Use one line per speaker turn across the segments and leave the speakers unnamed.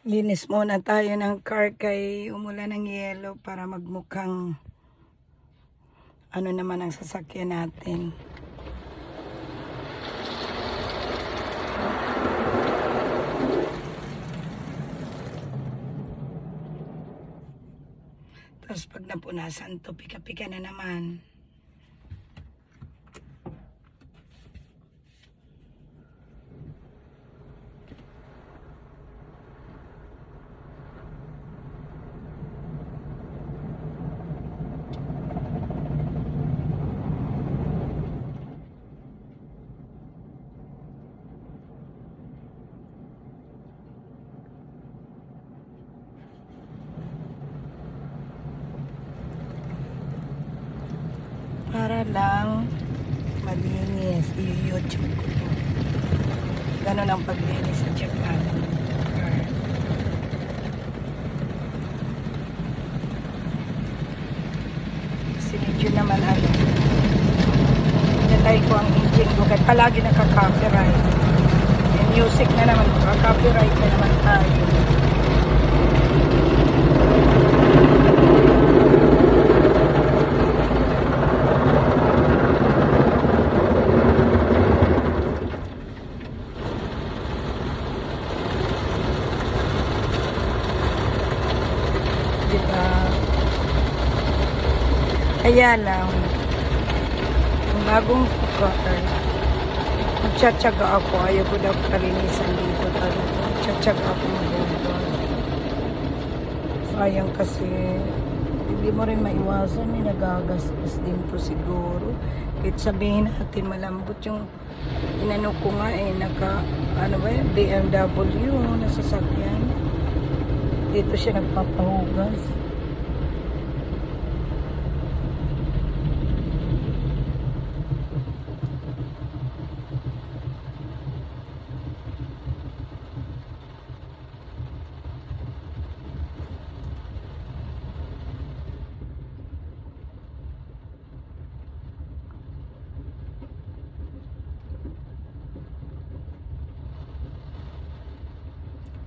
Linis muna tayo ng car kay umulan ng yelo para magmukhang ano naman ang sasakyan natin. Tapos pag napunasan to, pika-pika na naman. Lang malinis. I-YouTube ko to. Ganun ang paglinis sa Japan. Kasi medyo naman ano. Nalay ko ang engine ko. Kahit palagi nakaka-copyright. Yung music na naman. Nakaka-copyright na naman tayo. Diba? Kaya lang, ang bagong cooker, magtsatsaga ako. Ayaw ko daw kalinisan dito. Talaga. Magtsatsaga ako mag-indoor. Sayang kasi, hindi mo rin maiwasan. Eh, nagagasgas din to siguro. Kahit sabihin natin malambot yung inano ko nga eh, naka, ano ba yun, BMW na sasakyan. Dito siya nagpapahugas.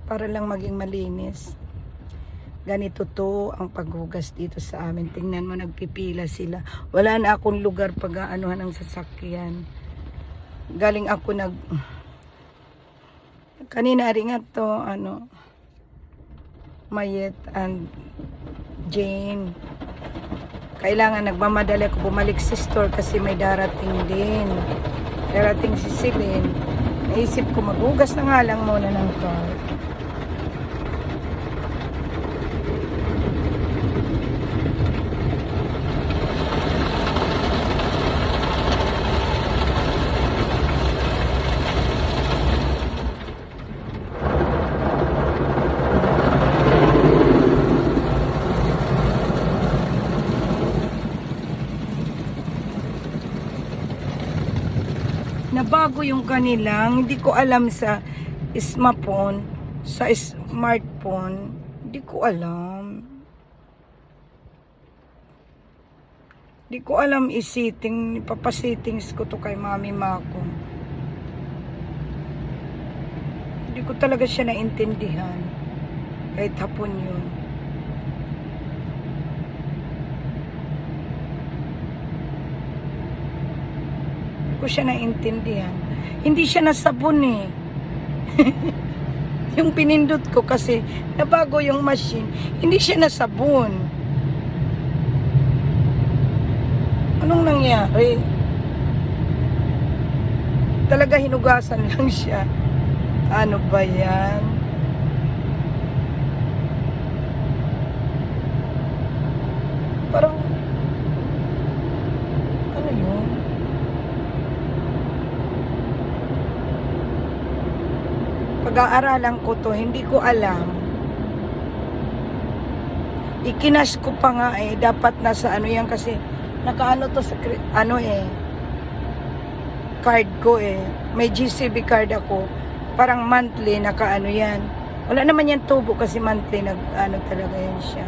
Para lang maging malinis. Ganito to ang paghugas dito sa amin. Tingnan mo, nagpipila sila. Wala na akong lugar pag aanuhan ng sasakyan. Galing ako nag... Kanina rin nga to, ano, Mayet and Jane. Kailangan nagmamadali ako bumalik sa store kasi may darating din. Darating si Celine. Naisip ko maghugas na nga lang muna ng car. Nabago yung kanilang, hindi ko alam sa smartphone, sa smartphone, hindi ko alam. Hindi ko alam i-setting, ipapasittings ko to kay Mami Mako. Hindi ko talaga siya naintindihan. Kahit hapon yun. Ko siya naintindihan. Hindi siya nasabon eh. yung pinindot ko kasi nabago yung machine. Hindi siya nasabon. Anong nangyari? Talaga hinugasan lang siya. Ano ba yan? Parang ano yun? Pag-aaralan ko to, hindi ko alam. Ikinas ko pa nga eh, dapat nasa ano yan kasi nakaano to sa ano eh card ko eh. May GCB card ako. Parang monthly nakaano yan. Wala naman yan tubo kasi monthly nag ano talaga yan siya.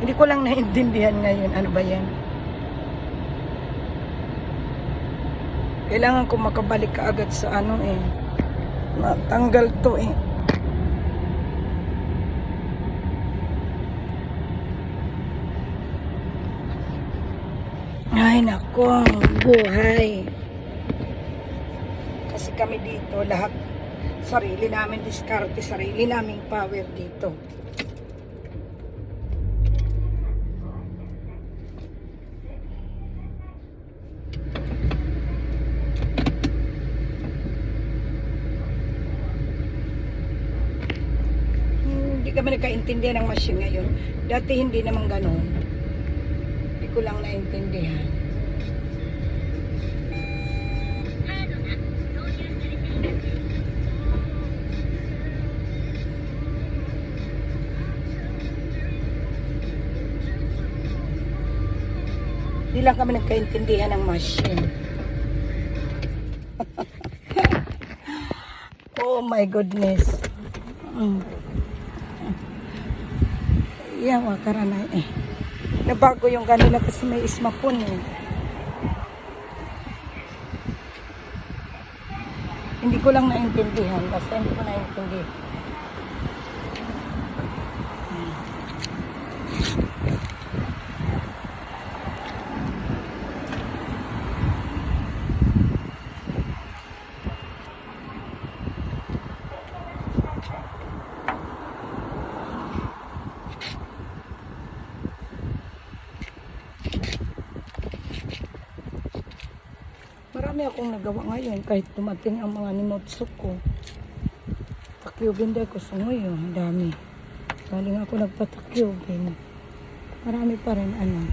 Hindi ko lang naintindihan ngayon ano ba yan. Kailangan ko makabalik ka agad sa ano eh. Natanggal to eh. Ay, nako, buhay. Kasi kami dito, lahat sarili namin diskarte, sarili namin power dito. Hindi kami nagkaintindihan ng machine ngayon. Dati hindi naman ganun. Hindi ko lang naintindihan. Hindi lang kami nagkaintindihan ng machine. oh my goodness. Mm. Yawa karanay eh. Nabago yung kanila kasi may ismapon eh. Hindi ko lang naintindihan. Basta hindi ko naintindihan. Marami akong nagawa ngayon kahit dumating ang mga nimotso ko. Takyubin ko sa ngayon. Ang dami. Galing ako nagpatakyubin. Marami pa rin ano.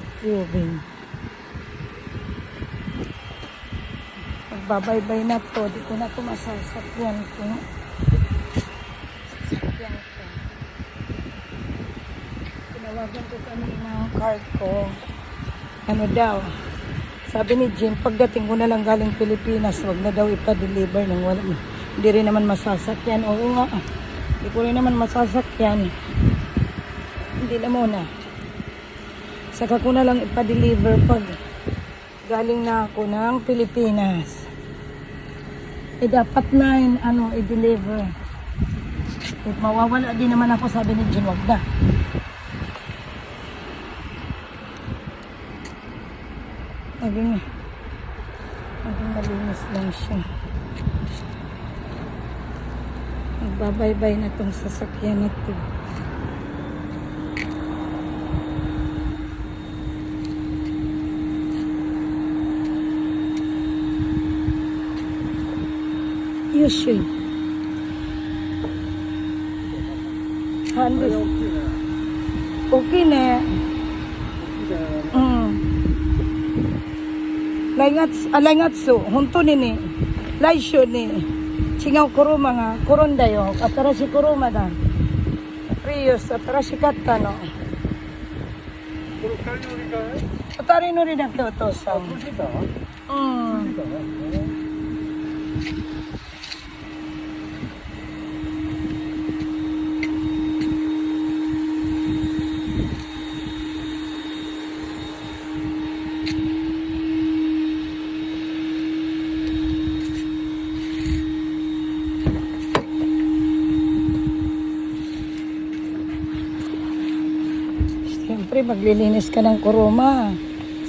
Takyubin. Magbabaybay na to. Di ko na to masasakyan ko. Sasakyan ko. Tinawagan ko kanina ang card ko. Ano daw? Sabi ni Jim, pagdating ko na lang galing Pilipinas, wag na daw ipa-deliver ng wala. Hindi rin naman masasakyan. Oo nga. Hindi ko rin naman masasakyan. Hindi na muna. Saka ko na lang ipa-deliver pag galing na ako ng Pilipinas. Eh dapat na yun, ano, i-deliver. Eh, mawawala din naman ako, sabi ni Jim, wag na. Naging, naging malinis lang siya. Magbabaybay na tong sasakyan na to. Yushay. Handis. Okay na. Laingat, alaingat so, hunto nini. Laisyo ni. Singaw kuruma nga, kurunda yo. Atara si kuruma da. Prius, atara si katta no. Atari no rin ang tutosan. Mm. Siyempre, maglilinis ka ng kuruma.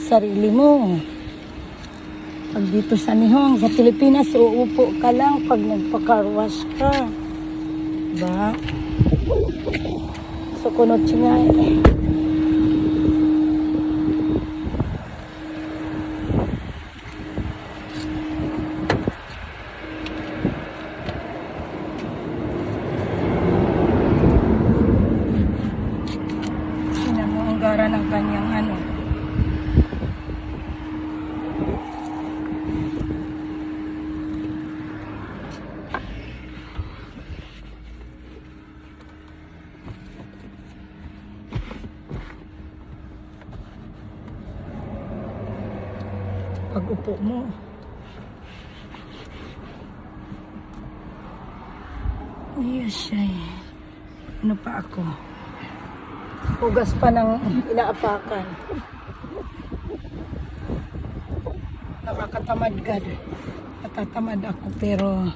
Sarili mo. Pag dito sa Nihong, sa Pilipinas, uupo ka lang pag nagpa-carwash ka. Diba? So, kunot siya nga eh. Tingnan mo ang gara ng kanyang ano. Pag upo mo. Yes, ay. Ano pa ako? Hugas pa ng inaapakan. Nakakatamad ka. Natatamad ako pero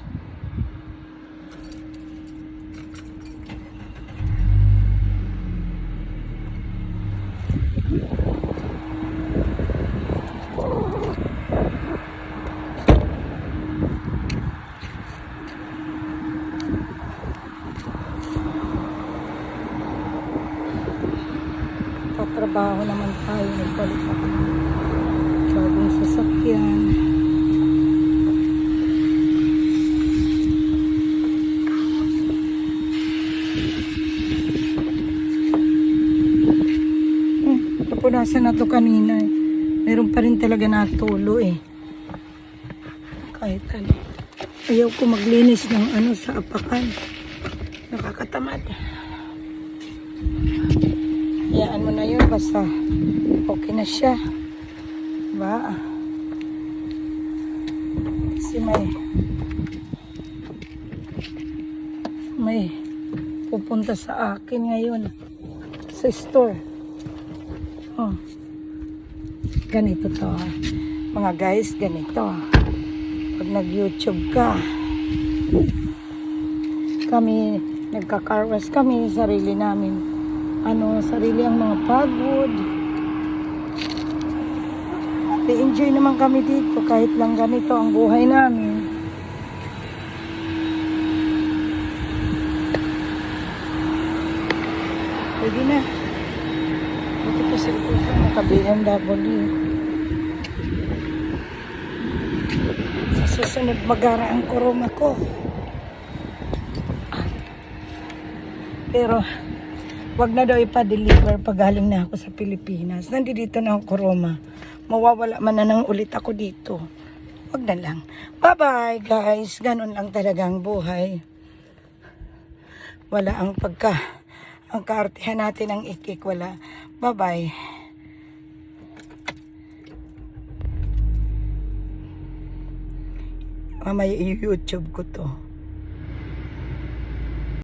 nagtrabaho naman tayo. Nagpalit na kami. Bagong sasakyan. Hmm, napunasan na to kanina eh. Meron pa rin talaga natulo eh. Kahit ano. Ayaw ko maglinis ng ano sa apakan. Nakakatamad. Hayaan mo na yun basta okay na siya. Diba? Kasi may may pupunta sa akin ngayon sa store. Oh. Ganito to. ah. Mga guys, ganito. Pag nag-YouTube ka, kami, nagka-carwas kami, sarili namin. Ano, sarili ang mga pagod. enjoy naman kami dito kahit lang ganito ang buhay namin. Pwede na. Ito pa sa ito sa mga BMW. Sa susunod magara ang kuruma ko. Pero, wag na daw ipa-deliver pag galing na ako sa Pilipinas. Nandito na ang kuruma. Mawawala man na nang ulit ako dito. Wag na lang. Bye-bye, guys. Ganon lang talagang buhay. Wala ang pagka ang kaartihan natin ang ikik wala. Bye-bye. Mamaya i-YouTube ko to.